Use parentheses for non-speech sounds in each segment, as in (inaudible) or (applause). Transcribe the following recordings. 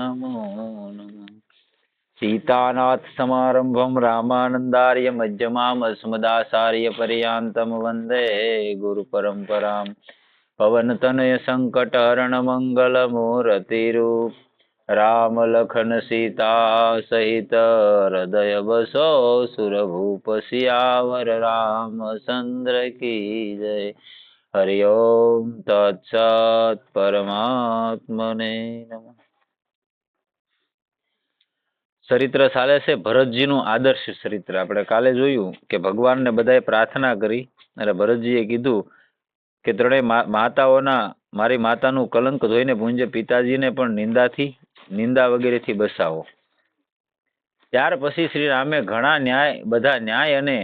નમો નમઃ સીતાનાથ સમારંભમ રામાનંદાર્ય મજ્જમામ અસ્મદાચાર્ય પર્યાંતમ વંદે ગુરુ પરંપરામ પવન તનય સંકટ હરણ મંગલ મૂર્તિરૂપ રામ લખન સીતા સહિત હૃદય બસો સુરભૂપ શિયાવર રામચંદ્ર કી જય હરિ ઓમ તત્સત પરમાત્મને નમઃ ચરિત્ર ચાલે છે. ભરતજીનું આદર્શ ચરિત્ર. આપણે કાલે જોયું કે ભગવાનને બધાએ પ્રાર્થના કરી અને ભરતજીએ કીધું કે ત્રણેય માતાઓના, મારી માતાનું કલંક જોઈને ભૂંજે પિતાજીને પણ નિંદાથી, નિંદા વગેરેથી બસાવો. ત્યાર પછી શ્રી રામે ઘણા ન્યાય, બધા ન્યાય અને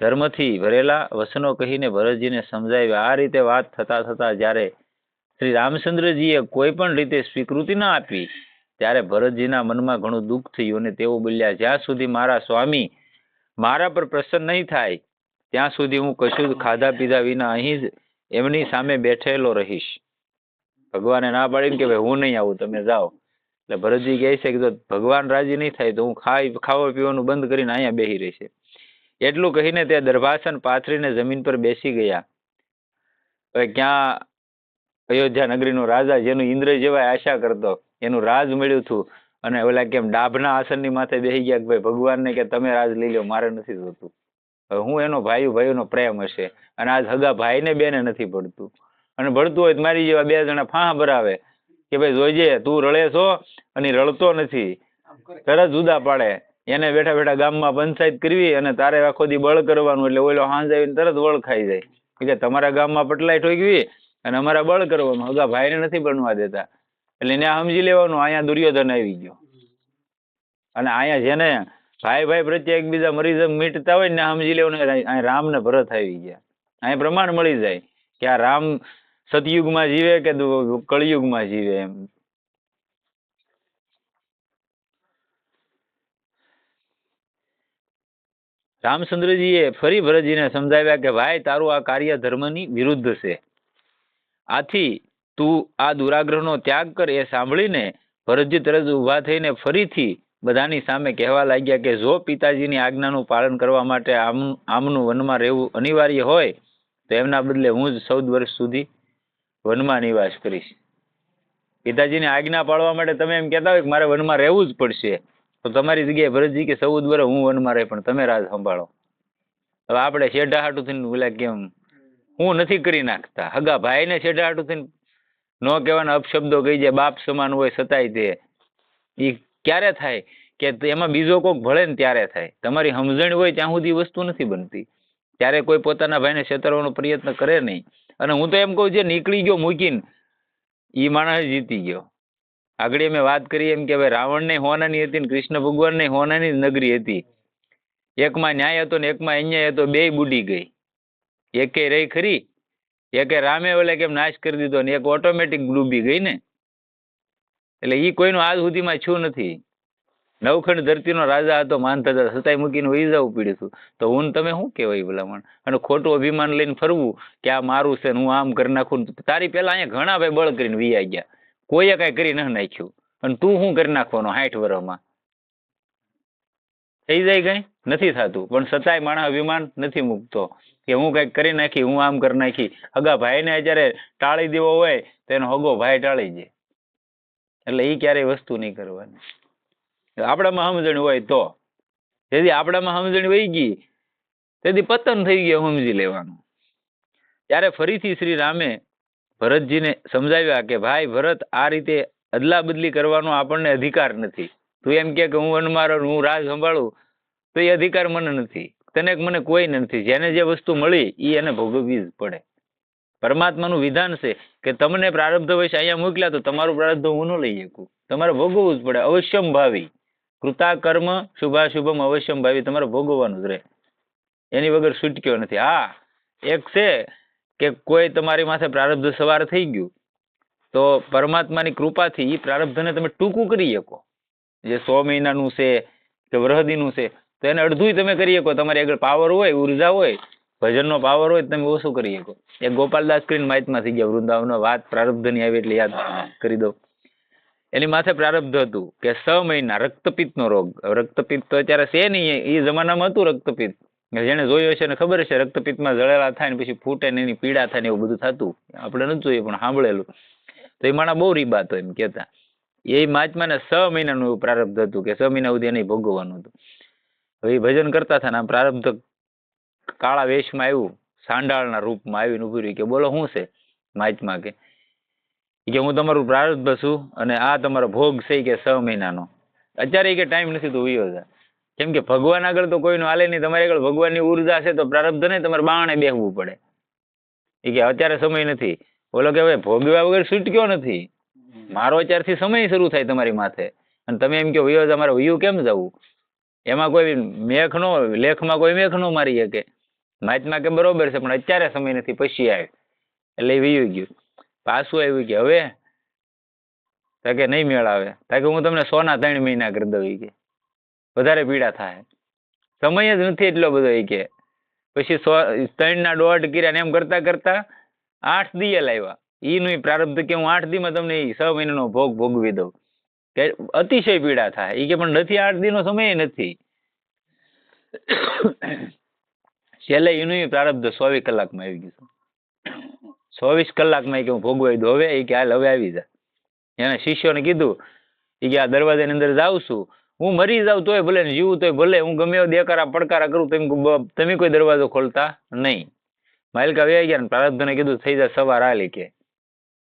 ધર્મથી ભરેલા વસનો કહીને ભરતજીને સમજાવ્યા. આ રીતે વાત થતા થતા જ્યારે શ્રી રામચંદ્રજીએ કોઈ પણ રીતે સ્વીકૃતિ ના આપી ત્યારે ભરતજીના મનમાં ઘણું દુઃખ થયું અને તેઓ બોલ્યા, જ્યાં સુધી મારા સ્વામી મારા પર પ્રસન્ન નહીં થાય, ત્યાં સુધી હું કશું ખાધા પીધા વિના અહીં જ એમની સામે બેઠેલો રહીશ. ભગવાને ના પાડીને કે, ભાઈ, હું નહીં આવું, તમે જાઓ. એટલે ભરતજી કહે છે કે, જો ભગવાન રાજી નહીં થાય તો હું ખાઈ, ખાવા પીવાનું બંધ કરીને અહીંયા બેસી રહીશે એટલું કહીને તે દર્ભાસન પાથરીને જમીન પર બેસી ગયા. હવે ક્યાં અયોધ્યા નગરીનો રાજા, જેનું ઇન્દ્ર જેવા આશા કરતો એનું રાજ મળ્યું હતું. અને ઓલા કેમ ડાભના આસનની માથે બેસી ગયા કે ભાઈ, ભગવાનને કે તમે રાજ લઈ લો, મારે નથી જોતું હું એનો ભાઈ ભાઈનો પ્રેમ હશે. અને આજ હગા ભાઈને બેને નથી પડતું. અને ભળતું હોય તો મારી જેવા બે જણા ફાં ભરાવે. કે ભાઈ જોઈજે તું રળે છો અને રળતો નથી. તરત જુદા પાડે. એને બેઠા બેઠા ગામમાં પંચાયત કરવી અને તારે આખો દી બળ કરવાનું એટલે ઓલો હાંજ આવીને તરત વળ ખાઈ જાય. કે તમારા ગામમાં પટલાઈ ઠોકવી અને અમારા બળ કરવાનું. હગા ભાઈને નથી બનવા દેતા. એટલે એને સમજી લેવાનું, અહીંયા દુર્યોધન આવી ગયો. અને અહીંયા જેને ભાઈ ભાઈ પ્રત્યે એકબીજા મરી મીટતા હોય ને સમજી લેવાનું રામ ને ભરત આવી ગયા. અહીંયા પ્રમાણ મળી જાય કે આ રામ સતયુગમાં જીવે કે કળિયુગમાં જીવે એમ. રામચંદ્રજીએ ફરી ભરતજીને સમજાવ્યા કે, ભાઈ, તારું આ કાર્ય ધર્મની વિરુદ્ધ છે. આથી તું આ દુરાગ્રહનો ત્યાગ કર એ સાંભળીને ભરતજી તરત ઊભા થઈને ફરીથી બધાની સામે કહેવા લાગ્યા કે, જો પિતાજીની આજ્ઞાનું પાલન કરવા માટે આમ, આમનું વનમાં રહેવું અનિવાર્ય હોય, તો એમના બદલે હું જ ચૌદ વર્ષ સુધી વનમાં નિવાસ કરીશ. પિતાજીની આજ્ઞા પાળવા માટે તમે એમ કહેતા હોય કે, મારે વનમાં રહેવું જ પડશે. તો તમારી જગ્યાએ ભરતજી કે, ચૌદ વર્ષ હું વનમાં રહે, પણ તમે રાજ સંભાળો. હવે આપણે શેઢા હાટું થઈને બોલા કેમ? હું નથી કરી નાખતા. હગા ભાઈને શેઢા હાટું થઈને ન કહેવાના અપશબ્દો કહી જાય બાપ સમાન હોય છતાંય તે. એ ક્યારે થાય કે એમાં બીજો કોઈક ભળે ને ત્યારે થાય. તમારી સમજણ હોય ત્યાં સુધી વસ્તુ નથી બનતી. ત્યારે કોઈ પોતાના ભાઈને છેતરવાનો પ્રયત્ન કરે નહીં. અને હું તો એમ કહું જે નીકળી ગયો મૂકીને એ માણસ જીતી ગયો. આગળ મેં વાત કરી એમ કે ભાઈ રાવણને હોનાની હતી ને કૃષ્ણ ભગવાનને હોનાની નગરી હતી. એકમાં ન્યાય હતો ને એકમાં અન્યાય હતો, બેય બુડી ગઈ. એકે રહી ખરી. એકે રામે ઓલે કેમ નાશ કરી દીધો ને એક ઓટોમેટિક ડૂબી ગઈ ને. એટલે એ કોઈનું આજ સુધીમાં છું નથી. નવખંડ ધરતીનો રાજા હતો માનતા છતાંય મૂકીને વહી જવું પડ્યું છું તો હું તમે શું કહેવાય ભલામણ? અને ખોટું અભિમાન લઈને ફરવું કે આ મારું છે હું આમ કરી નાખું તારી પહેલાં અહીંયા ઘણા ભાઈ બળ કરીને વી ગયા. કોઈએ કાંઈ કરી ન નાખ્યું. અને તું શું કરી નાખવાનો સાઠ વર્ષમાં થઈ જાય કઈ નથી થતું. પણ છતાંય માણસ અભિમાન નથી મૂકતો. કે હું કંઈક કરી નાખી, હું આમ કરી નાખી. હગા ભાઈને જ્યારે ટાળી દેવો હોય, તો એનો હગો ભાઈ ટાળી જાય એટલે એ ક્યારેય વસ્તુ નહીં કરવાની. આપણામાં સમજણ હોય તો. જેથી આપણામાં સમજણ વહી ગઈ, તેથી પતન થઈ ગયો સમજી લેવાનું. ત્યારે ફરીથી શ્રી રામે ભરતજીને સમજાવ્યા કે, ભાઈ, ભરત, આ રીતે અદલા બદલી કરવાનો આપણને અધિકાર નથી. તું એમ કે હું વનમાં હું રાજ સંભાળું તો એ અધિકાર મને નથી. તને મને કોઈ નથી. જેને જે વસ્તુ મળી એ એને ભોગવવી જ પડે. પરમાત્માનું વિધાન છે કે તમને પ્રારબ્ધ વયસ અહીંયા મોકલ્યા તો તમારું પ્રારબ્ધ હું ન લઈ શકું. તમારે ભોગવવું જ પડે. અવશ્યમ ભાવી. કૃતા કર્મ શુભાશુભમ અવશ્યમ ભાવી. તમારે ભોગવવાનું જ રહે. એની વગર છૂટક્યો નથી. હા, એક છે કે કોઈ તમારી માથે પ્રારબ્ધ સવાર થઈ ગયું, તો પરમાત્માની કૃપાથી એ પ્રારબ્ધને તમે ટૂંકું કરી શકો. જે સો મહિનાનું છે, કે વરહદીનું છે તો એને અડધુંય તમે કરી શકો. તમારી આગળ પાવર હોય, ઊર્જા હોય, ભજનનો પાવર હોય તમે ઓછું કરી શકો. એ ગોપાલદાસ કરીને માહિતમાં થઈ ગયા વૃંદાવનો વાત પ્રારબ્ધની આવી એટલે યાદ કરી દો એની માથે પ્રારબ્ધ હતું કે છ મહિના રક્તપિત્તનો રોગ. રક્તપિત્ત તો અત્યારે છે નહીં, એ જમાનામાં હતું રક્તપિત્ત. જેને જોયું હશે ને ખબર છે રક્તપિત્તમાં જળેલા થાય ને પછી ફૂટે ને એની પીડા થાય ને એવું બધું થતું. આપણે નથી જોયું, પણ સાંભળેલું. તો એ માણા બહુ રીબાતો એમ કહેતા. એ મહાત્માને છ મહિનાનું એવું પ્રારબ્ધ હતું કે છ મહિના સુધી એને ભોગવવાનું હતું. હવે ભજન કરતા હતા ને આ પ્રારબ્ધ કાળા વેશમાં આવ્યું સાંડાળના રૂપમાં આવીને ઊભી રહી કે બોલો શું છે? મહાત્મા કે કે હું તમારું પ્રારબ્ધ છું અને આ તમારો ભોગ છે કે છ મહિનાનો. અત્યારે કે ટાઈમ નથી તો વિયો જા કેમ કે ભગવાન આગળ તો કોઈનું હાલે નહીં, તમારી આગળ ભગવાનની ઊર્જા છે તો પ્રારબ્ધ નહીં, તમારે બાણે બેહવું પડે. એ કે અત્યારે સમય નથી. બોલો કે હવે ભોગવ્યા વગર છૂટક્યો નથી? મારો અત્યારથી સમય શરૂ થાય તમારી માથે. અને તમે એમ કે વયો તમારે વયું કેમ જવું? એમાં કોઈ મેખ નો, લેખમાં કોઈ મેખ નો મારી શકે. માહિતમાં કે બરોબર છે, પણ અત્યારે સમય નથી, પછી આવે. એટલે વીયું ગયું. પાછું આવ્યું કે હવે તાકે નહીં મેળ આવે તો હું તમને સોના ત્રણ મહિના કરી દઉં કે. વધારે પીડા થાય. સમય જ નથી એટલો બધો એ કે. પછી સો, ત્રણના દોઢ કર્યા એમ કરતા કરતા આઠ દીએ લાવ્યા એનું પ્રારબ્ધ કે હું આઠ દીમાં તમને છ મહિનાનો ભોગ ભોગવી દઉં. કે અતિશય પીડા થાય. એ કે પણ નથી, આઠ દીનો સમય નથી. છેલ્લે એનું પ્રારબ્ધ ચોવીસ કલાકમાં આવી ગયું ચોવીસ કલાકમાં કે હું ભોગવાઈ દઉં હવે એ કે હાલ હવે આવી જા. એને શિષ્યોને કીધું એ કે આ દરવાજાની અંદર જાઉં છું. હું મરી જાઉં તોય ભલે જીવું તોય ભલે, હું ગમે એવો દેકારા પડકારા કરું, તમે તમે કોઈ દરવાજો ખોલતા નહીં. માલિકા વ્યાઈ ગયા ને પ્રારબ્ધને કીધું, થઈ જાય સવાર હાલી કે.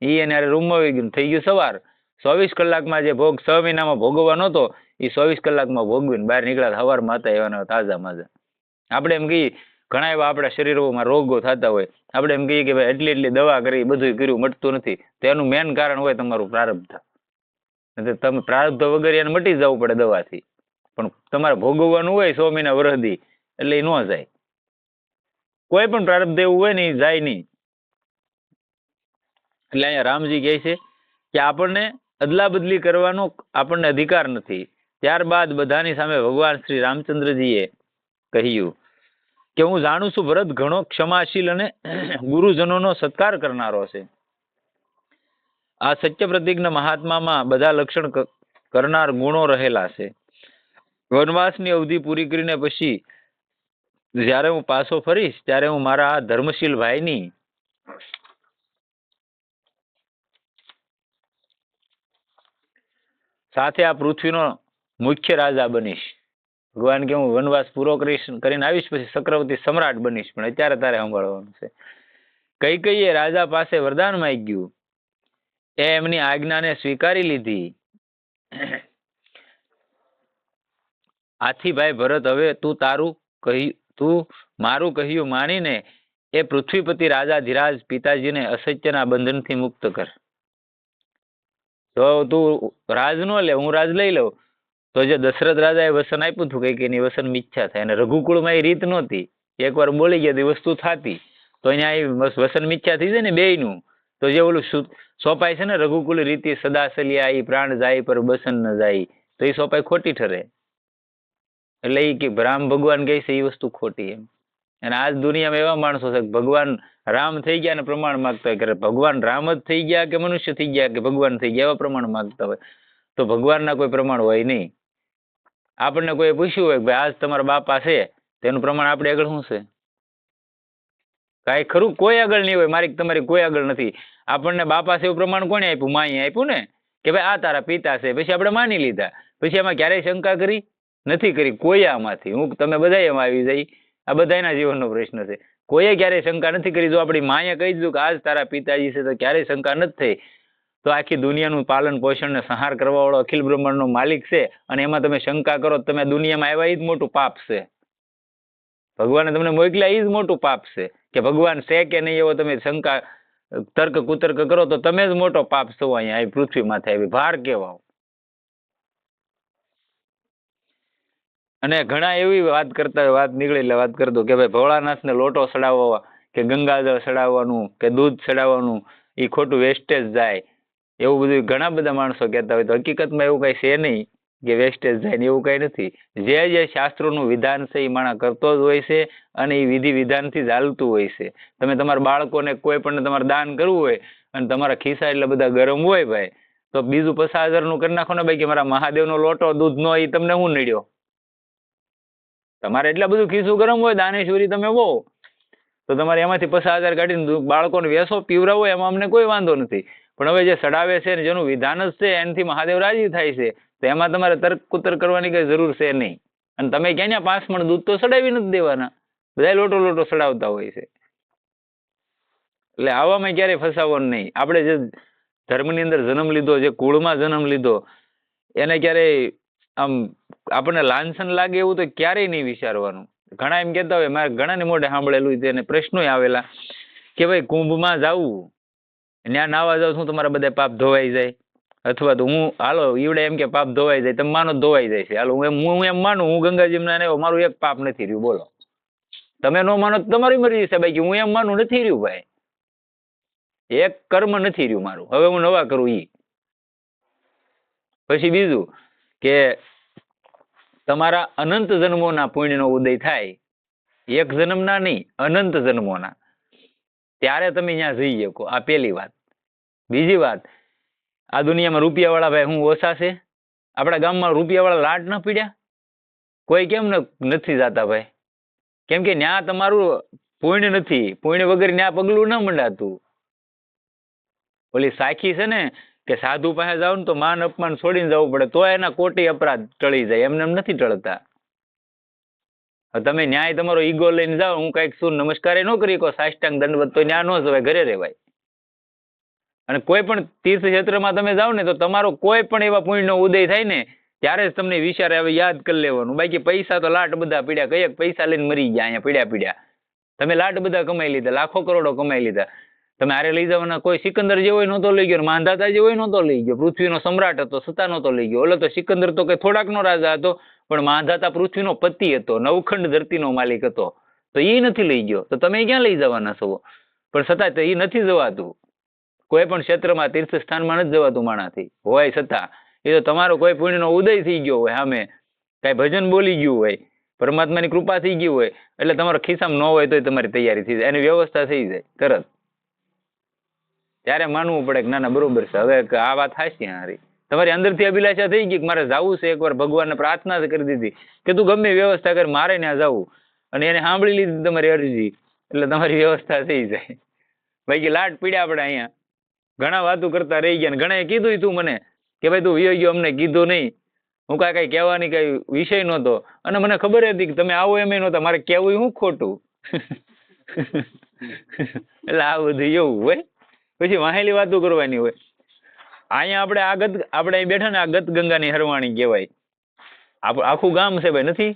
ઈ એને રૂમમાં આવી ગયું થઈ ગયું સવાર. ચોવીસ કલાકમાં જે ભોગ છ મહિનામાં ભોગવવાનો હતો એ ચોવીસ કલાકમાં ભોગવીને બહાર નીકળ્યા સવારમાં હતા, એવાના તાજા માજા. આપણે એમ કહીએ, ઘણા એવા આપણા શરીરોમાં રોગો થતા હોય, આપણે એમ કહીએ કે ભાઈ એટલી એટલી દવા કરી બધું કર્યું, મટતું નથી. તેનું મેન કારણ હોય તમારું પ્રારબ્ધ. એટલે તમે પ્રારબ્ધ વગર એને મટી જવું પડે દવાથી. પણ તમારે ભોગવવાનું હોય સો મહિના વરહદી એટલે એ ન જાય. કોઈ પણ પ્રારબ્ધ એવું હોય ને એ જાય નહીં. એટલે અહીંયા રામજી કહે છે કે આપણને અદલા બદલી કરવાનો આપણને અધિકાર નથી. ત્યારબાદ બધાની સામે ભગવાન શ્રી રામચંદ્રજીએ કહ્યું કે હું જાણું છું ભરત ઘણો ક્ષમાશીલ અને ગુરુજનોનો સત્કાર કરનારો છે. આ સત્ય પ્રતિજ્ઞ મહાત્મામાં બધા લક્ષણ કરનાર ગુણો રહેલા છે. વનવાસની અવધિ પૂરી કરીને પછી જ્યારે હું પાછો ફરીશ, ત્યારે હું મારા આ ધર્મશીલ ભાઈની સાથે આ પૃથ્વીનો મુખ્ય રાજા બનીશ. ભગવાન કે હું વનવાસ પૂરો કરીશ કરીને આવીશ પછી ચક્રવર્તી સમ્રાટ બનીશ. પણ અત્યારે તારે સંભાળવાનું છે. કઈ કઈએ રાજા પાસે વરદાન માંગ્યું? એ એમની આજ્ઞાને સ્વીકારી લીધી. આથી ભાઈ ભરત, હવે તું તારું કહી, તું મારું કહ્યું માનીને એ પૃથ્વીપતિ રાજા ધીરાજ પિતાજીને અસત્યના બંધનથી મુક્ત કર. તો તું રાજ નો લે, હું રાજ લઈ લઉં. તો જે દશરથ રાજાએ વસન આપ્યું હતું, કંઈક એની વસન મિચ્છા થાય. અને રઘુકુળમાં એ રીત નહોતી. એકવાર બોલી ગયા હતી વસ્તુ થાતી. તો અહીંયા એ વસન મિચ્છા થઈ જાય ને બેયનું. તો જે ઓલું સોપાય છે ને, રઘુકુળ રીતિ સદા સલિયા ઈ પ્રાણ જાય પર બસન ન જાય. તો એ સોંપાય ખોટી ઠરે. એટલે એ કે રામ ભગવાન કહે છે એ વસ્તુ ખોટી એમ. અને આજ દુનિયામાં એવા માણસો છે કે ભગવાન રામ થઈ ગયા ને પ્રમાણ માગતા હોય, કે ભગવાન રામ જ થઈ ગયા કે મનુષ્ય થઈ ગયા કે ભગવાન થઈ ગયા એવા પ્રમાણ માગતા હોય, તો ભગવાનના કોઈ પ્રમાણ હોય નહીં. આપણને કોઈ પૂછ્યું હોય કે ભાઈ, આજ તમારા બાપા છે, તેનું પ્રમાણ આપણે આગળ શું છે? કાંઈ ખરું? કોઈ આગળ નહીં હોય. મારી તમારી કોઈ આગળ નથી. આપણને બાપા છે એવું પ્રમાણ કોણે આપ્યું? માએ આપ્યું ને? કે ભાઈ, આ તારા પિતા છે. પછી આપણે માની લીધા. પછી એમાં ક્યારેય શંકા કરી? નથી કરી. કોઈ આમાંથી. હું, તમે બધા એમાં આવી જાય આ બધાના જીવનનો પ્રશ્ન છે. કોઈએ ક્યારેય શંકા નથી કરી? જો આપણી માએ કહી દીધું કે આજ તારા પિતાજી છે, તો ક્યારેય શંકા નથી થઈ. તો આખી દુનિયાનું પાલન, પોષણ ને સંહાર કરવા વાળો અખિલ બ્રહ્માંડનો માલિક છે અને એમાં તમે શંકા કરો તમે દુનિયામાં આવ્યા એ જ મોટું પાપ છે. ભગવાને તમને મોકલ્યા એ જ મોટું પાપ છે કે ભગવાન છે કે નહીં એવો તમે શંકા તર્ક કુતર્ક કરો તો તમે જ મોટો પાપ છો અહીંયા આવી પૃથ્વી માથે આવી. ભાર કેવાઓ અને ઘણા એવી વાત કરતા વાત નીકળી એટલે વાત કરતો કે ભાઈ ભોળાનાથને લોટો ચડાવવા કે ગંગાજળ ચડાવવાનું કે દૂધ ચડાવવાનું એ ખોટું વેસ્ટેજ જાય. એવું બધું ઘણા બધા માણસો કહેતા હોય તો હકીકતમાં એવું કઈ છે નહીં કે વેસ્ટેજ જાય ને એવું કઈ નથી. જે જે શાસ્ત્રોનું વિધાન છે એ માણસ કરતો જ હોય છે અને એ વિધિ વિધાનથી જ હાલતું હોય છે. તમે તમારા બાળકોને કોઈ પણ તમારે દાન કરવું હોય અને તમારા ખિસ્સા એટલે બધા ગરમ હોય ભાઈ, તો બીજું પચાસ હજારનું કરી નાખો ને ભાઈ કે મારા મહાદેવનો લોટો, દૂધનો એ તમને હું નડ્યો? તમારે એટલા બધું ખીસું ગરમ હોય દાનેશ્વરી તમે બહુ તો તમારે એમાંથી પચાસ હજાર કાઢીને બાળકોને વેસો પીવરાવો એમાં અમને કોઈ વાંધો નથી. પણ હવે જે સડાવે છે જેનું વિધાન જ છે, એનાથી મહાદેવ રાજી થાય છે, તો એમાં તમારે તર્ક કુતર કરવાની કઈ જરૂર છે નહીં. અને તમે ક્યાં ત્યાં પાંચ મણ દૂધ તો સડાવી નથી દેવાના. બધા લોટો લોટો સડાવતા હોય છે. એટલે આવામાં ક્યારેય ફસાવવાનું નહીં. આપણે જે ધર્મની અંદર જન્મ લીધો, જે કુળમાં જન્મ લીધો, એને ક્યારેય આમ આપણને લાંછન લાગે એવું તો ક્યારેય નહીં વિચારવાનું. ઘણા એમ કહેતા હોય, મારે ઘણાને મોઢે સાંભળેલું છે અને પ્રશ્નોય આવેલા કે ભાઈ કુંભમાં જાવું ત્યાં નાવા જાવ શું તમારા બધા પાપ ધોવાઈ જાય? અથવા તો હું, હાલો, ઈવડે એમ કે પાપ ધોવાઈ જાય, તમે માનો ધોવાઈ જાય છે. હાલો, હું એમ હું એમ માનું, હું ગંગાજીમાં ને મારું એક પાપ નથી રહ્યું, બોલો. તમે ન માનો તમારી મરજી છે ભાઈ, કે હું એમ માનું નથી રહ્યું ભાઈ. એક કર્મ નથી રહ્યું મારું. હવે હું નવા કરું ઈ. પછી બીજું કે તમારા અનંત જન્મોના પુણ્યનો ઉદય થાય, એક જન્મના નહીં, અનંત જન્મોના. ત્યારે તમે ત્યાં જઈ શકો. આ પહેલી વાત. બીજી વાત, આ દુનિયામાં રૂપિયાવાળા ભાઈ હું ઓછા છે? આપણા ગામમાં રૂપિયાવાળા લાટ ન પીડ્યા? કોઈ કેમ નથી જાતા ભાઈ? કેમ કે ન્યા તમારું પુણ્ય નથી. પુણ્ય વગર ન્યા પગલું ન મંડાતું. ઓલી સાખી છે ને કે સાધુ પાસે જાવ ને તો માન અપમાન છોડીને જવું પડે, તો એના કોટી અપરાધ ટળી જાય, એમને એમ નથી ટળતા. તમે ન્યાય તમારો ઈગો લઈને જાઓ, હું કંઈક શું નમસ્કાર ન કરી કહો સાષ્ટાંગ દંડવત તો ન્યા ન જવાય, ઘરે રહેવાય. અને કોઈ પણ તીર્થ ક્ષેત્રમાં તમે જાઓ ને તો તમારો કોઈ પણ એવા પુણ્યનો ઉદય થાય ને, ત્યારે જ તમને વિચાર આવે યાદ કરી લેવાનું. બાકી પૈસા તો લાટ બધા પીડ્યા કંઈક પૈસા લઈને મરી ગયા અહીંયા પીડ્યા પીડ્યા તમે લાટ બધા કમાઈ લીધા, લાખો કરોડો કમાઈ લીધા. તમે આરે લઈ જવાના કોઈ સિકંદર જેવો નહોતો લઈ ગયો માંધાતા જેવો નહોતો લઈ ગયો, પૃથ્વીનો સમ્રાટ હતો સતા નહોતો લઈ ગયો. ઓલો તો સિકંદર તો કઈ થોડાકનો રાજા હતો, પણ માંધાતા પૃથ્વીનો પતિ હતો, નવખંડ ધરતીનો માલિક હતો. તો એ નથી લઈ ગયો. તો તમે ક્યાં લઈ જવાના છો? પણ છતાં તો એ નથી જવાતું. કોઈ પણ ક્ષેત્રમાં તીર્થ સ્થાનમાં નથી જવાતું માણાથી. હોય છતાં. એ તો તમારો કોઈ પુણ્યનો ઉદય થઈ ગયો હોય, સામે કાંઈ ભજન બોલી ગયું હોય, પરમાત્માની કૃપા થઈ ગઈ હોય, એટલે તમારા ખિસ્સામાં ન હોય તોય તમારી તૈયારી થઈ જાય. એની વ્યવસ્થા થઈ જાય, તરત. ત્યારે માનવું પડે કે ના ના, બરોબર છે. હવે આ વાત હાચી હારી. તમારી અંદરથી અભિલાષા થઈ ગઈ કે મારે જવું છે એકવાર, ભગવાનને પ્રાર્થના કરી દીધી. કે તું ગમે વ્યવસ્થા કર, મારે ત્યાં જવું. અને એને સાંભળી લીધી તમારી અરજી. એટલે તમારી વ્યવસ્થા થઈ જાય. બાકી લાટ પીડ્યા આપણે અહીંયા. ઘણા વાતો કરતા રહી ગયા ને ઘણાએ કીધું તું મને કે ભાઈ તું વિયો ગયો અમને કીધું નહીં. હું કાંઈ કાંઈ કહેવાની કાંઈ વિષય નહોતો. અને મને ખબર હતી કે તમે આવો એમ નહોતા. મારે કહેવું હું ખોટું? (laughs) એટલે આ બધું એવું હોય. પછી વાહેલી વાતો કરવાની હોય. અહીંયા આપણે આ ગત આપણે અહીં બેઠા ને આ ગત ગંગાની હરવાણી કહેવાય. આખું ગામ છે ભાઈ નથી?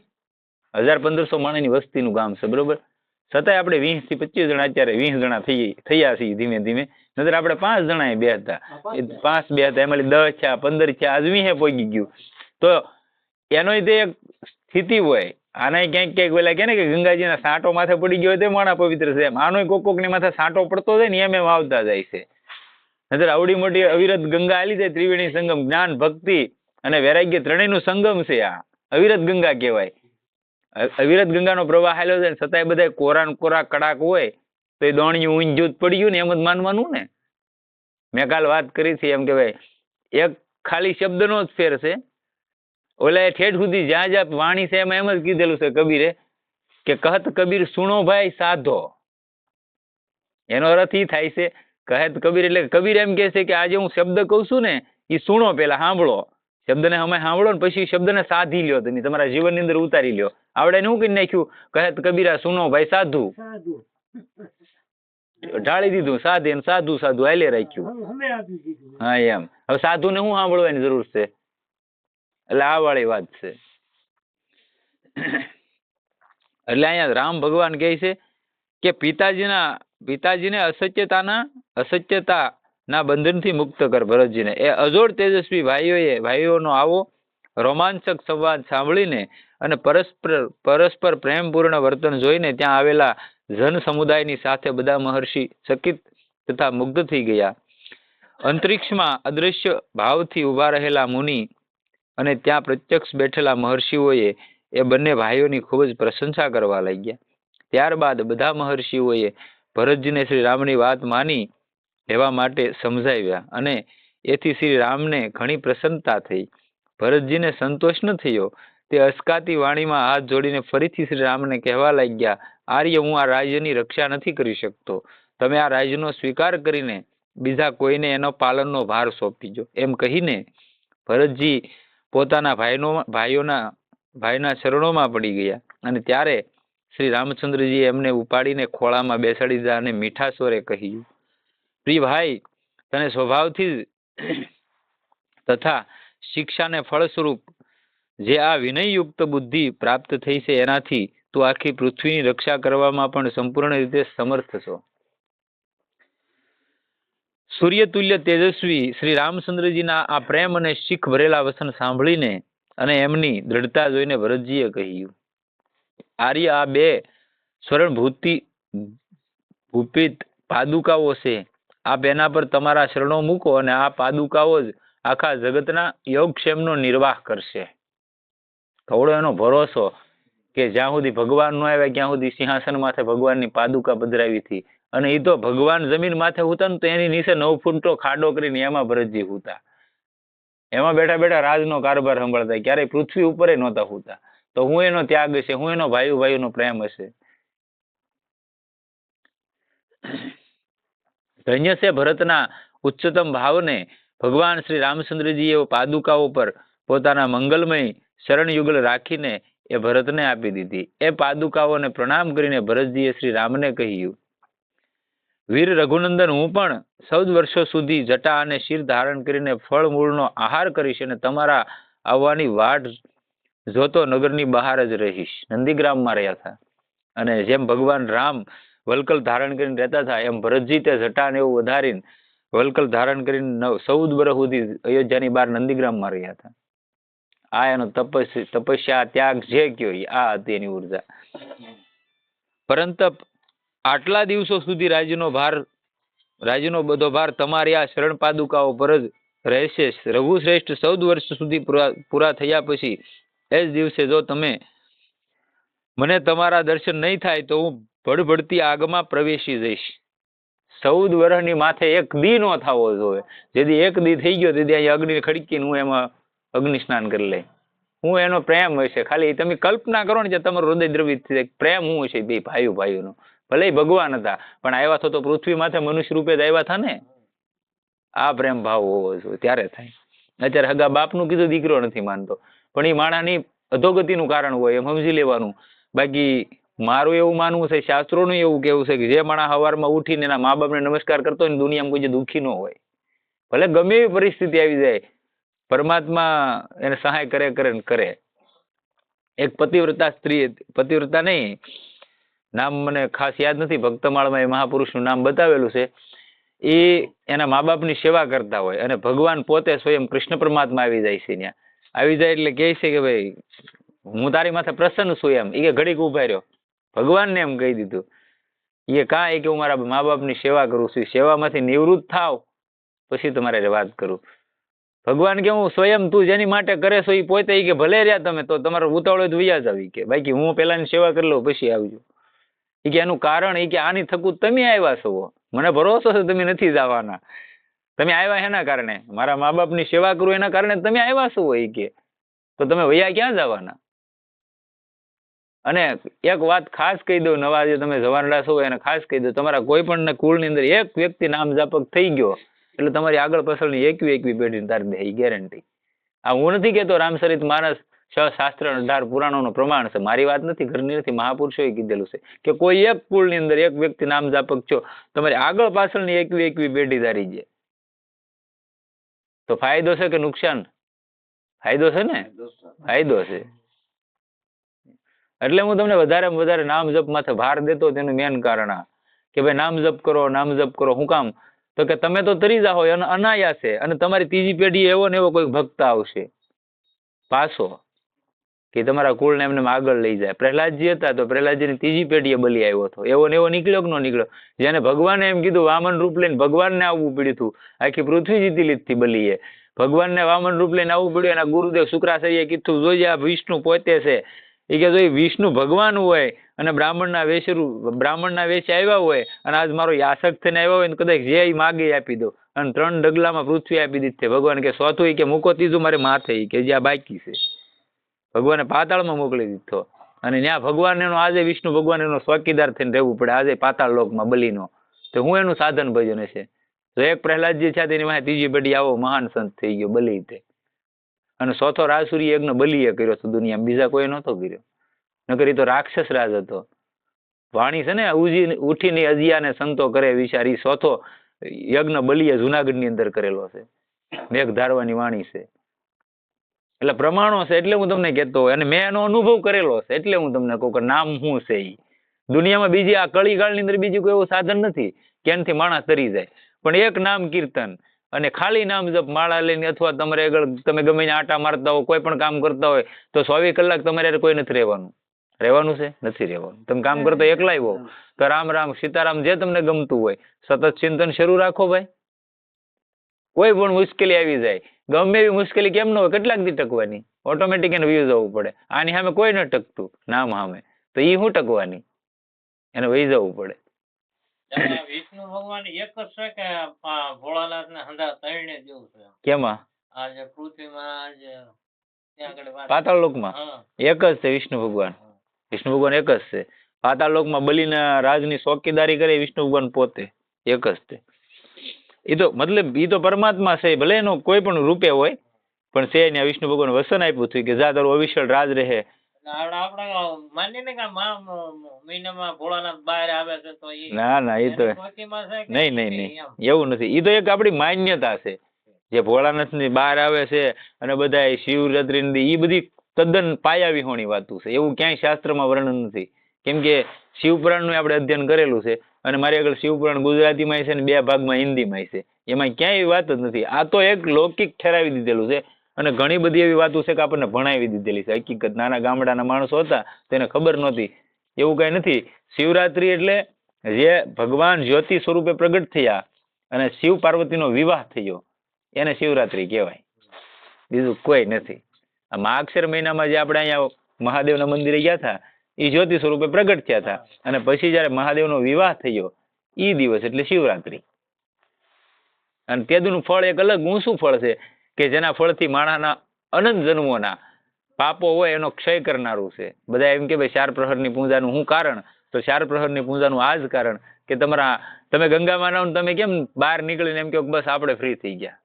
હજાર પંદરસો માણસની વસ્તીનું ગામ છે બરોબર? છતાંય આપણે વીસથી પચીસ જણા અત્યારે વીસ જણા થઈ થયા છીએ ધીમે ધીમે. નતર આપણે પાંચ જણા બે હતા. એ પાંચ બે હતા એમાં દસ છે પંદર છે આજ વીસે પહોંચી ગયું. તો એનો તે એક સ્થિતિ હોય આને ક્યાંક ક્યાંક પેલા કે ને કે ગંગાજીના સાંટો માથે પડી ગયો તે માણા પવિત્ર છે એમ. આનોય કોક કોકની માથે સાંટો પડતો જાય ને એમ એમ આવતા જાય છે. નતર આવડી મોટી અવિરત ગંગા આલી જાય ત્રિવેણી સંગમ, જ્ઞાન, ભક્તિ અને વૈરાગ્ય ત્રણેયનું સંગમ છે આ. અવિરત ગંગા કહેવાય. અવિરત ગંગાનો પ્રવાહ હાલ્યો છે ને છતાંય બધા કોરા કોરા કડાક હોય તો એ દોણિયું ઊંઝું પડી પડ્યું ને એમ જ માનવાનું ને. મેં કાલ વાત કરી છે એમ કે ભાઈ એક ખાલી શબ્દનો જ ફેર છે. ઓલા ઠેઠ સુધી જ્યાં જ્યાં વાણી છે એમાં એમ જ કીધેલું છે કબીરે કે કહત કબીર સુણો ભાઈ સાધો. એનો અર્થ ઈ થાય છે કહત કબીર એટલે કબીર એમ કહે છે કે આજે હું શબ્દ કહું છું ને એ સુણો પેલા સાંભળો. શબ્દને અમે સાંભળો ને પછી શબ્દને સાધી લ્યો તમે તમારા જીવનની અંદર ઉતારી લ્યો. આવડે હું કરી નાખ્યું કહત કબીરા સુનો ભાઈ સાધુ. સાધુ. ઢાળી દીધું સાધે ને સાધુ સાધુ આલે રાખ્યું. હા એમ. હવે સાધુને હું સાંભળવાની જરૂર છે? એટલે આ વાળી વાત છે. એટલે અહીંયા રામ ભગવાન કહે છે કે પિતાજીના, પિતાજીને અસત્યતાના અસત્યતાના બંધનથી મુક્ત કર ભરતજીને. એ અજોડ તેજસ્વી ભાઈઓએ, ભાઈઓનો આવો રોમાંચક સંવાદ સાંભળીને અને પરસ્પર પરસ્પર પ્રેમપૂર્ણ વર્તન જોઈને ત્યાં આવેલા જન સમુદાયની સાથે બધા મહર્ષિ ચકિત તથા મુગ્ધ થઈ ગયા. અંતરિક્ષમાં અદૃશ્ય ભાવથી ઊભા રહેલા મુનિ અને ત્યાં પ્રત્યક્ષ બેઠેલા મહર્ષિઓએ એ બંને ભાઈઓની ખૂબ જ પ્રશંસા કરવા લાગ્યા. ત્યારબાદ બધા મહર્ષિઓએ ભરતજીને શ્રી રામની વાત માની લેવા માટે સમજાવ્યા અને એથી શ્રી રામને ઘણી પ્રસન્નતા થઈ. ભરતજીને સંતોષ ન થયો. તે અસકાતી વાણીમાં હાથ જોડીને ફરીથી શ્રી રામને કહેવા લાગ્યા, આર્ય, હું આ રાજ્યની રક્ષા નથી કરી શકતો. તમે આ રાજ્યનો સ્વીકાર કરીને બીજા કોઈને એનો પાલનનો ભાર સોંપીજો એમ કહીને ભરતજી પોતાના ભાઈનો ભાઈઓના, ભાઈના શરણોમાં પડી ગયા. અને ત્યારે શ્રી રામચંદ્રજી એમને ઉપાડીને ખોળામાં બેસાડી દીધા અને મીઠા સ્વરે કહ્યું, પ્રિય ભાઈ, તને સ્વભાવથી તથા શિક્ષાને ફળ સ્વરૂપ જે આ વિનયયુક્ત બુદ્ધિ પ્રાપ્ત થઈ છે, એનાથી તું આખી પૃથ્વીની રક્ષા કરવામાં પણ સંપૂર્ણ રીતે સમર્થ છો. સૂર્યતુલ્ય તેજસ્વી શ્રી રામચંદ્રજીના આ પ્રેમ અને શીખ ભરેલા વસન સાંભળીને અને એમની દ્રઢતા જોઈને ભરતજીએ કહ્યું, આર્ય આ બે સ્વરણભૂતિ ભૂપિત પાદુકાઓ છે. આપ એના પર તમારા શરણો મૂકો અને આ પાદુકાઓ જ આખા જગતના યોગક્ષેમનો નિર્વાહ કરશે. થોડો એનો ભરોસો કે જ્યાં સુધી ભગવાન નો આવ્યા, ત્યાં સુધી સિંહાસન માથે ભગવાનની પાદુકા પધરાવી હતી અને એ તો ભગવાન જમીન માથે હુતા ને તો એની નીચે નવ ફૂટનો ખાડો કરીને એમાં ભરતજી હુતા. એમાં બેઠા બેઠા રાજનો કારભાર સંભાળતા ક્યારેય પૃથ્વી ઉપર નહોતા હુતા. તો હું એનો ત્યાગ હશે? હું એનો ભાઈ ભાઈનો પ્રેમ હશે? ધન્ય છે ભરતના ઉચ્ચતમ ભાવને. ભગવાન શ્રી રામચંદ્રજીએ પાદુકાઓ પર પોતાના મંગલમય શરણ યુગલ રાખીને એ ભરતને આપી દીધી. એ પાદુકાઓને પ્રણામ કરીને ભરતજીએ શ્રી રામને કહ્યું વીર રઘુનંદન હું પણ ચૌદ વર્ષો સુધી જટા અને શિર ધારણ કરીને ફળ મૂળનો આહાર કરીશ અને તમારા આવવાની વાટ જોતો નગરની બહાર જ રહીશ. નંદીગ્રામમાં રહ્યા હતા અને જેમ ભગવાન રામ વલકલ ધારણ કરીને રહેતા હતા, એમ ભરતજી તે જટાને એવું વધારીને વલકલ ધારણ કરીને ચૌદ વર્ષ સુધી અયોધ્યાની બહાર નંદીગ્રામમાં રહ્યા હતા. આ એનો તપસ્ય, તપસ્યા, ત્યાગ જે કયો આ હતી એની ઊર્જા. પરંતુ આટલા દિવસો સુધી રાજ્યનો ભાર, રાજ્યનો બધો ભાર તમારી આ શરણ પાદુકાઓ પર જ રહેશે. રઘુ શ્રેષ્ઠ ચૌદ વર્ષ સુધી પૂરા થયા પછી એ જ દિવસે જો તમે મને તમારા દર્શન નહીં થાય તો હું ભડભડતી આગમાં પ્રવેશી જઈશ. ચૌદ વર્ષની માથે એક દી નો થવો જોઈએ જેથી એક દી થઈ ગયો તેથી અહીંયા અગ્નિ ખડકીને હું એમાં અગ્નિ સ્નાન કરી લઈ હું એનો પ્રેમ હશે. ખાલી તમે કલ્પના કરો ને જે તમારું હૃદય દ્રવિત પ્રેમ હું હશે બે ભાઈઓ ભાઈઓનો. ભલે ભગવાન હતા, પણ આવ્યા તો પૃથ્વી માથે મનુષ્ય રૂપે જ આવ્યા હતા ને આ પ્રેમ ભાવ હોવો જોઈએ, ત્યારે થાય. અત્યારે હગા બાપનું કીધું, દીકરો નથી માનતો. પણ એ માણાની અધોગતિનું કારણ હોય, એમ સમજી લેવાનું. બાકી મારું એવું માનવું છે, શાસ્ત્રોનું એવું કેવું છે કે જે માણસ સવારમાં ઉઠીને એના મા બાપને નમસ્કાર કરતો હોય દુનિયામાં કોઈ દુઃખી ન હોય. ભલે ગમે એવી પરિસ્થિતિ આવી જાય, પરમાત્મા એને સહાય કરે કરે કરે. એક પતિવ્રતા સ્ત્રી. પતિવ્રતા નહીં નામ મને ખાસ યાદ નથી ભક્તમાળમાં એ મહાપુરુષનું નામ બતાવેલું છે. એ એના મા બાપની સેવા કરતા હોય અને ભગવાન પોતે સ્વયં કૃષ્ણ પરમાત્મા આવી જાય છે ત્યાં. આવી જાય એટલે કહે છે કે ભાઈ, હું તારી માથે પ્રસન્ન છું એમ. એ કે ઘડીક ઊભા રહ્યો. ભગવાનને એમ કહી દીધું. એ કાં એ કે હું મારા મા બાપની સેવા કરું છું. સેવામાંથી નિવૃત્ત થાવ, પછી તમારે વાત કરું. ભગવાન કે હું સ્વયં તું જેની માટે કરે છો એ પોતે કે ભલે રહ્યા તમે, તો તમારો ઉતાવળો જ વ્યાજ આવી કે. બાકી હું પેલાની સેવા કરી લઉં, પછી આવજો. ઈ કે એનું કારણ એ કે આની થકું તમે આવ્યા છો. મને ભરોસો છે તમે નથી જવાના. તમે આવ્યા એના કારણે? મારા મા બાપની સેવા કરું એના કારણે તમે આવ્યા છો એ કે? તો તમે વૈયા ક્યાં જવાના? અને એક વાત ખાસ કહી દઉં, નવા જે તમે જવાનડા છો એને ખાસ કહી દઉં, તમારા કોઈ પણ કુળની અંદર એક વ્યક્તિ નામ જાપક થઈ ગયો, એટલે તમારી આગળ પાછળની એકવી એકવી પેઢી તારી દે ગેરંટી આ હું નથી કહેતો રામચરિત માનસ છ શાસ્ત્ર અઢાર પુરાણોનું પ્રમાણ છે. મારી વાત નથી ઘરની નથી મહાપુરુષોએ કીધેલું છે કે કોઈ એક કુળની અંદર એક વ્યક્તિ નામ જાપક છો તમારી આગળ પાછળની એકવી એકવી પેઢી ધારી જાય તો ફાયદો છે કે નુકસાન? ફાયદો છે ને? ફાયદો છે. એટલે હું તમને વધારે વધારે નામ જપ માથે ભાર દેતો તેનું મેન કારણ આ કે ભાઈ નામ જપ કરો નામ જપ કરો હું કામ? તો કે તમે તો તરી જાઓ અને અનાયાસે અને તમારી ત્રીજી પેઢી એવો ને એવો કોઈ ભક્ત આવશે. પાછો. કે તમારા કુળને એમને આગળ લઈ જાય. પ્રહલાદજી હતા તો પ્રહલાદજીની ત્રીજી પેઢીએ બલી આવ્યો હતો. એવો ને એવો નીકળ્યો કે ન નીકળ્યો? જેને ભગવાને એમ કીધું, વામન રૂપ લઈને ભગવાનને આવવું પડ્યું હતું આખી પૃથ્વી જીતી લીધી બલીએ. ભગવાનને વામન રૂપ લઈને આવવું પડ્યું, એના ગુરુદેવ શુક્રાચાર્યએ કીધું જોઈએ આ વિષ્ણુ પોતે છે. એ કે, જો એ વિષ્ણુ ભગવાન હોય અને બ્રાહ્મણના વેશરૂ બ્રાહ્મણના વેશે આવ્યા હોય અને આજ મારો યાસક થઈને આવ્યા હોય ને કદાચ જે માગે આપી દો. અને ત્રણ ડગલામાં પૃથ્વી આપી દીધી ભગવાન કે ઈ કે, મૂકો, ત્રીજું મારે માથે કે કે આ બાકી છે. ભગવાને પાતાળમાં મોકલી દીધો. અને ત્યાં ભગવાન એનો, આજે વિષ્ણુ ભગવાન એનો ચોકીદાર થઈને રહેવું પડે. આજે પાતાળ લોકમાં બલીનો. તો હું એનું સાધન ભજન છે તો એક પ્રહલાદજી છે, તેની વાંહે ત્રીજી પેઢી આવો મહાન સંત થઈ ગયો, બલી તે. અને ચોથો રાસુરી યજ્ઞ બલીએ કર્યો હતો દુનિયામાં. બીજા કોઈ નહોતો કર્યો. નકર તો રાક્ષસ રાજ હતો. વાણી છે ને, ઉજી ઉઠીને અજિયાને સંતો કરે વિચારી ચોથો યજ્ઞ બલીએ જુનાગઢની અંદર કરેલો છે મેઘ ધારવાની વાણી છે. એટલે પ્રમાણો છે એટલે હું તમને કહેતો અને મેં એનો અનુભવ કરેલો છે એટલે હું તમને કહું કે નામ શું છે એ દુનિયામાં બીજી આ કળીગાળની અંદર બીજું કોઈ એવું સાધન નથી ક્યાંથી માણસ તરી જાય. પણ એક નામ કીર્તન અને ખાલી નામ જપ માળા લઈને અથવા તમારે આગળ તમે ગમે આટા મારતા હો, કોઈ પણ કામ કરતા હોય, તો ચોવીસ કલાક તમારે કોઈ નથી રહેવાનું. રહેવાનું છે? નથી રહેવાનું. તમે કામ કરતા એકલાય હો, તો રામ રામ સીતારામ જે તમને ગમતું હોય, સતત ચિંતન શરૂ રાખો ભાઈ. કોઈ પણ મુશ્કેલી આવી જાય ગમે એવી મુશ્કેલી કેમ ન હોય કેટલાક દી ટકવાની. ઓટોમેટિક એને વહી જવું પડે. આની સામે કોઈ ન ટકતું નામ સામે. તો એ શું ટકવાની? એને વહી જવું પડે. વિષ્ણુ ભગવાન એક જ છે કે ભોળાનાથ ને હંધા ત્રણે જેવું છે કેમાં? આજે પૃથ્વીમાં પાતાળ લોકમાં? એક જ છે વિષ્ણુ ભગવાન. વિષ્ણુ ભગવાન એક જ છે. પાતાળ લોકમાં બલિના રાજની ચોકીદારી કરે વિષ્ણુ ભગવાન પોતે. એક જ છે. એ તો મતલબ એ તો પરમાત્મા છે ભલે એનો કોઈ પણ રૂપે હોય પણ છે ને વિષ્ણુ ભગવાન વસન આપ્યું હતું કે જા તારું અવિશળ રાજ રહે. ને ના એ તો એની નહીં નહીં નહીં એવું નથી. એ તો એક આપણી માન્યતા છે. જે ભોળાનાથની બહાર આવે છે અને બધા શિવરાત્રી એ બધી તદ્દન પાયા વિહોણી વાતું છે. એવું ક્યાંય શાસ્ત્રમાં વર્ણન નથી. કેમ કે શિવપુરાણનું આપણે અધ્યયન કરેલું છે. અને મારી આગળ શિવપુરાણ ગુજરાતીમાં છે અને બે ભાગમાં હિન્દીમાં છે. એમાં ક્યાંય એવી વાત જ નથી. આ તો એક લૌકિક ઠેરાવી દીધેલું છે અને ઘણી બધી એવી વાતો છે કે આપણને ભણાવી દીધેલી છે. હકીકત નાના ગામડાના માણસો હતા, તેને ખબર નહોતી. એવું કઈ નથી. શિવરાત્રી એટલે જે ભગવાન જ્યોતિ સ્વરૂપે પ્રગટ થયા અને શિવ પાર્વતીનો વિવાહ થયો. એને શિવરાત્રી કહેવાય. બીજું કોઈ નથી. આ માગશર મહિનામાં જે આપણે અહીંયા મહાદેવના મંદિરે ગયા હતા એ જ્યોતિ સ્વરૂપે પ્રગટ થયા હતા. અને પછી જ્યારે મહાદેવનો વિવાહ થયો એ દિવસ એટલે શિવરાત્રી. અને તેદુનું ફળ એક અલગ ઊંચું ફળ છે કે જેના ફળથી માણાના અનંત જન્મોના પાપો હોય એનો ક્ષય કરનારું છે. બધા એમ કે ભાઈ ચાર પ્રહરની પૂજાનું શું કારણ? તો ચાર પ્રહરની પૂજાનું આ જ કારણ કે તમારા તમે ગંગામાં ને તમે કેમ બહાર નીકળીને એમ કહો કે બસ આપણે ફ્રી થઈ ગયા.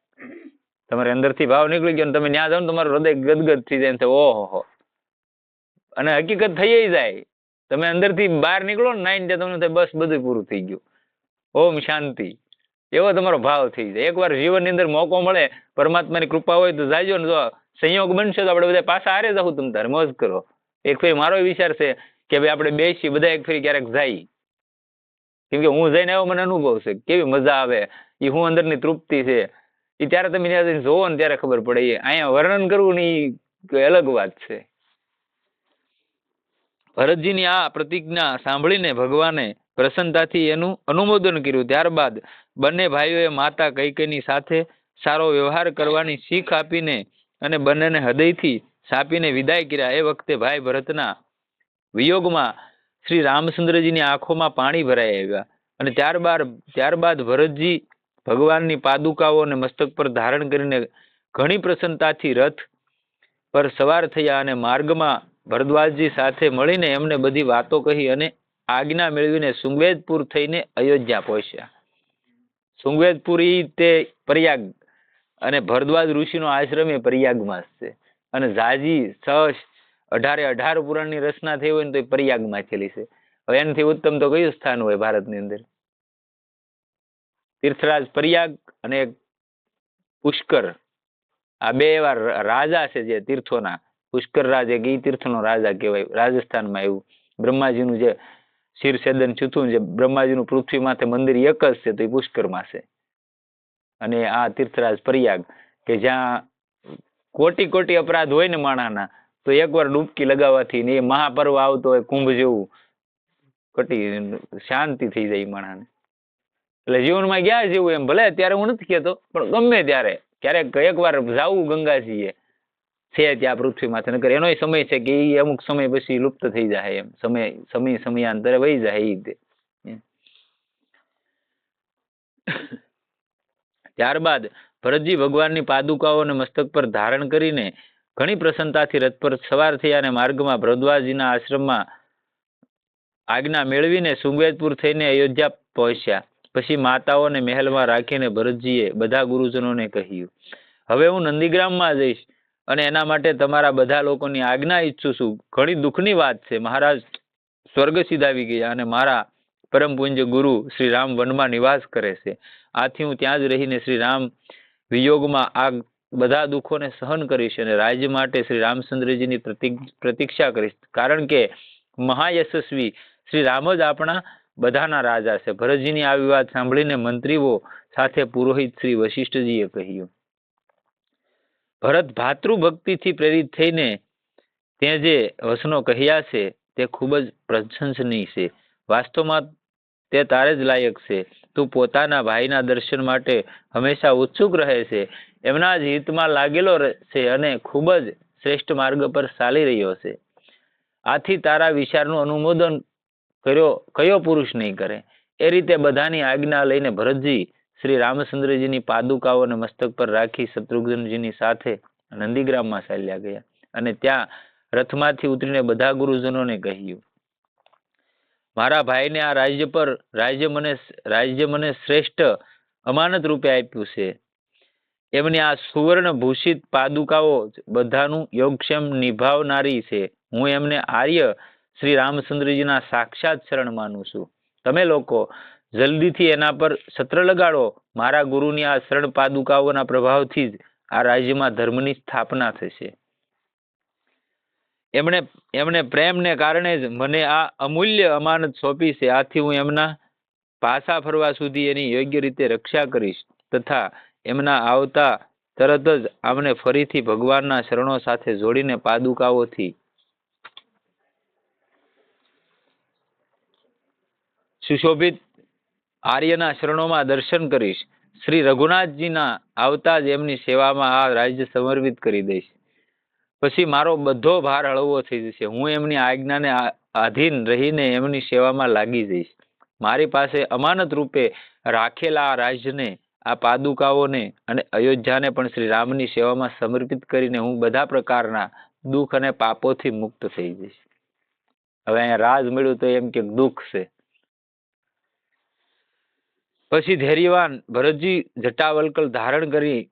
તમારે અંદરથી ભાવ નીકળી ગયો ને તમે ત્યાં જાઓ ને તમારું હૃદય ગદગદ થઈ જાય ને તો ઓહો હો અને હકીકત થઈ જાય. તમે અંદરથી બહાર નીકળો ને નાઈને ત્યાં તમને બસ બધું પૂરું થઈ ગયું. ઓમ શાંતિ. એવો તમારો ભાવ થઈ જાય. એકવાર જીવનની અંદર મોકો મળે, પરમાત્માની કૃપા હોય તો જાજો ને જો સંયોગ બનશે તો આપણે બધા પાછા હારે જવું તમ તારે. મોજ કરો. એક ફેરી મારો વિચાર છે કે ભાઈ આપણે બેસી બધા એક ફેરી ક્યારેક જાય. કેમ કે હું જઈને આવ્યો મને અનુભવ છે. કેવી મજા આવે. એ હું અંદરની તૃપ્તિ છે. એ ત્યારે તમે ત્યાં જોવો ને ત્યારે ખબર પડે. અહીંયા વર્ણન કરવું ને એ અલગ વાત છે. ભરતજીની આ પ્રતિજ્ઞા સાંભળીને ભગવાને પ્રસન્નતાથી એનું અનુમોદન કર્યું. ત્યારબાદ બંને ભાઈઓએ માતા કૈકેયની સાથે સારો વ્યવહાર કરવાની શીખ આપીને અને બંનેને હૃદયથી સાપીને વિદાય કર્યા. એ વખતે ભાઈ ભરતના વિયોગમાં શ્રી રામચંદ્રજીની આંખોમાં પાણી ભરાઈ આવ્યા અને ત્યારબાદ ત્યારબાદ ભરતજી ભગવાનની પાદુકાઓને મસ્તક પર ધારણ કરીને ઘણી પ્રસન્નતાથી રથ પર સવાર થયા અને માર્ગમાં ભરદ્વાજજી સાથે મળીને એમને બધી વાતો કહી અને આજ્ઞા મેળવીને સુંગવેદપુર થઈને અયોધ્યા પહોંચ્યા. સુંગવેદપુર તે પ્રયાગ અને ભરદ્વાજ ઋષિનો આશ્રમ એ પ્રયાગમાં છે. અને ઝાજી છ અઢારે અઢાર પુરાણની રચના થઈ હોય ને તો એ પ્રયાગમાં થયેલી છે. હવે એનાથી ઉત્તમ તો કયું સ્થાન હોય ભારતની અંદર? તીર્થરાજ પ્રયાગ અને પુષ્કર. આ બે એવા રાજા છે જે તીર્થોના. પુષ્કર રાજ એક ઈ તીર્થનો રાજા કહેવાય, રાજસ્થાનમાં એવું. બ્રહ્માજીનું જે શિરછેદન થયું જે બ્રહ્માજીનું પૃથ્વી માથે મંદિર એક જ છે, તો એ પુષ્કરમાં છે. અને આ તીર્થરાજ પ્રયાગ કે જ્યાં કોટી કોટી અપરાધ હોય ને માણાના, તો એકવાર ડૂબકી લગાવવાથી ને એ મહાપર્વ આવતો હોય કુંભ જેવું, કટી શાંતિ થઈ જાય માણાને. એટલે જીવનમાં ગયા જેવું એમ, ભલે અત્યારે હું નથી કહેતો, પણ ગમે ત્યારે. ક્યારેક એકવાર જાવું ગંગાજીએ છે ત્યાં પૃથ્વી માથે નકર એનોય સમય છે કે એ અમુક સમય પછી લુપ્ત થઈ જાય એમ. સમય સમય, સમયાંતરે વહી જાય એ ત્યારબાદ ભરતજી ભગવાનની પાદુકાઓને મસ્તક પર ધારણ કરીને ઘણી પ્રસન્નતાથી રથ પર સવાર થયા અને માર્ગમાં ભરદ્વાજીના આશ્રમમાં આજ્ઞા મેળવીને સુંગેદપુર થઈને અયોધ્યા પહોંચ્યા. પછી માતાઓને મહેલમાં રાખીને ભરતજીએ બધા ગુરુજનોને કહ્યું, હવે હું નંદીગ્રામમાં જઈશ. અને એના માટે તમારા બધા લોકોની આજ્ઞા ઈચ્છું છું. ઘણી દુઃખની વાત છે. મહારાજ સ્વર્ગ સિધાવી ગયા અને મારા પરમ પૂજ્ય ગુરુ શ્રી રામ વનમાં નિવાસ કરે છે. આથી હું ત્યાં જ રહીને શ્રી રામ વિયોગમાં આ બધા દુઃખોને સહન કરીશ અને રાજ્ય માટે શ્રી રામચંદ્રજીની પ્રતિક, પ્રતીક્ષા કરીશ. કારણ કે મહાયશસ્વી શ્રી રામ જ આપણા બધાના રાજા છે. ભરતજીની આવી વાત સાંભળીને મંત્રીઓ સાથે પુરોહિત શ્રી વશિષ્ઠજીએ કહ્યું. ભરત ભાતૃભક્તિથી પ્રેરિત થઈને તે જે વસનો કહ્યા છે, તે ખૂબ જ પ્રશંસનીય છે. વાસ્તવમાં તે તારે જ લાયક છે. તું પોતાના ભાઈના દર્શન માટે હંમેશા ઉત્સુક રહે છે. એમના જ હિતમાં લાગેલો છે અને ખૂબ જ શ્રેષ્ઠ માર્ગ પર ચાલી રહ્યો છે. આથી તારા વિચારનું અનુમોદન કર્યો, કયો પુરુષ નહીં કરે? એ રીતે બધાની આજ્ઞા લઈને ભરતજી શ્રી રામચંદ્રજીની પાદુકાઓને મસ્તક પર રાખી શત્રુઘ્નજીની સાથે નંદીગ્રામમાં ચાલ્યા ગયા અને ત્યાં રથમાંથી ઉતરીને બધા ગુરુજનોને કહ્યું, મારા ભાઈને આ રાજ્ય પર રાજ્ય મને રાજ્ય મને શ્રેષ્ઠ અમાનત રૂપે આપ્યું છે. એમની આ સુવર્ણ ભૂષિત પાદુકાઓ બધાનું યોગક્ષેમ નિભાવનારી છે. હું એમને આર્ય શ્રી રામચંદ્રજીના સાક્ષાત શરણ માનું છું. તમે લોકો જલ્દીથી એના પર સત્ર લગાડો. મારા ગુરુની આ શરણ પાદુકાઓના પ્રભાવથી જ આ રાજ્યમાં ધર્મની સ્થાપના થશે. એમણે એમણે પ્રેમને કારણે જ મને આ અમૂલ્ય અમાનત સોંપી છે આથી હું એમના પાછા ફરવા સુધી એની યોગ્ય રીતે રક્ષા કરીશ તથા એમના આવતા તરત જ આમને ફરીથી ભગવાનના શરણો સાથે જોડીને પાદુકાઓથી સુશોભિત આર્યના શરણોમાં દર્શન કરીશ. શ્રી રઘુનાથજીના આવતા જ એમની સેવામાં આ રાજ્ય સમર્પિત કરી દઈશ. પછી મારો બધો ભાર હળવો થઈ જશે. હું એમની આજ્ઞાને આધીન રહીને એમની સેવામાં લાગી જઈશ. મારી પાસે અમાનત રૂપે રાખેલા આ રાજ્યને, આ પાદુકાઓને અને અયોધ્યાને પણ શ્રી રામની સેવામાં સમર્પિત કરીને હું બધા પ્રકારના દુઃખ અને પાપોથી મુક્ત થઈ જઈશ. હવે અહીંયા રાજ મળ્યું તો એમ કે દુઃખ છે. પછી ધૈર્યવાન ભરતજી જટાવલ્કલ ધારણ કરી,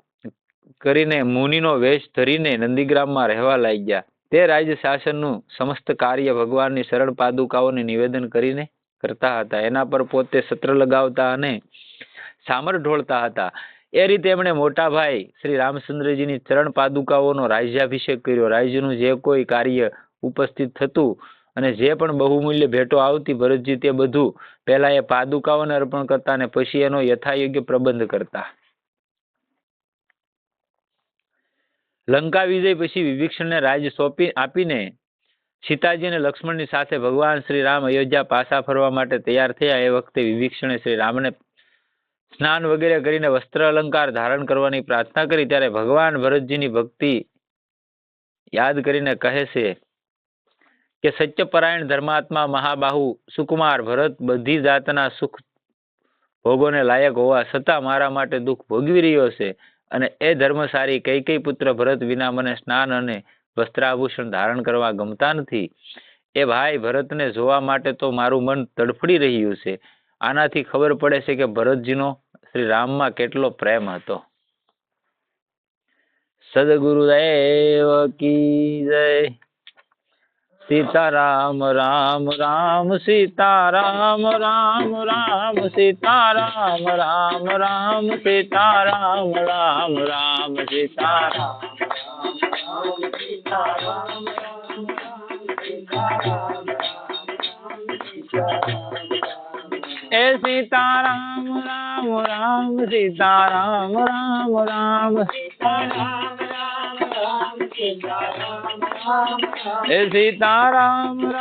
કરીને મુનિનો વેશ ધરીને નંદીગ્રામમાં રહેવા લાગ્યા. તે રાજ્ય શાસનનું સમસ્ત કાર્ય ભગવાનની સરળ પાદુકાઓને નિવેદન કરીને કરતા હતા. એના પર પોતે સત્ર લગાવતા અને સામર ઢોળતા હતા. એ રીતે એમણે મોટા ભાઈ શ્રી રામચંદ્રજીની ચરણ પાદુકાઓનો રાજ્યાભિષેક કર્યો. રાજ્યનું જે કોઈ કાર્ય ઉપસ્થિત થતું અને જે પણ બહુમૂલ્ય ભેટો આવતી ભરતજી તે બધું પહેલા એ પાદુકાઓને અર્પણ કરતા અને પછી એનો યથાયોગ્ય પ્રબંધ કરતા. લંકા વિજય પછી વિભીક્ષણને રાજ્ય સોંપી આપીને સીતાજી અને લક્ષ્મણની સાથે ભગવાન શ્રી રામ અયોધ્યા પાછા ફરવા માટે તૈયાર થયા. એ વખતે વિભીક્ષણે શ્રી રામને સ્નાન વગેરે કરીને વસ્ત્ર અલંકાર ધારણ કરવાની પ્રાર્થના કરી. ત્યારે ભગવાન ભરતજીની ભક્તિ યાદ કરીને કહે છે કે સત્યપરાયણ ધર્માત્મા મહાબાહુ સુકુમાર ભરત બધી જાતના સુખ ભોગોને લાયક હોવા છતાં મારા માટે દુઃખ ભોગવી રહ્યો છે અને એ ધર્મસારી કઈ કઈ પુત્ર ભરત વિના મને સ્નાન અને વસ્ત્રાભૂષણ ધારણ કરવા ગમતા નથી. એ ભાઈ ભરતને જોવા માટે તો મારું મન તડફડી રહ્યું છે. આનાથી ખબર પડે છે કે ભરતજીનો શ્રી રામમાં કેટલો પ્રેમ હતો. સદગુરુદેવ કી જય. સીતારામ, રામ રામ, સીતારામ, રામ રામ, સીતારામ, રામ રામ, સીતારામ, રામ રામ, સીતારામ. એ સીતારામ, રામ રામ, સીતારામ, રામ રામ. એ સીતારામ રામ.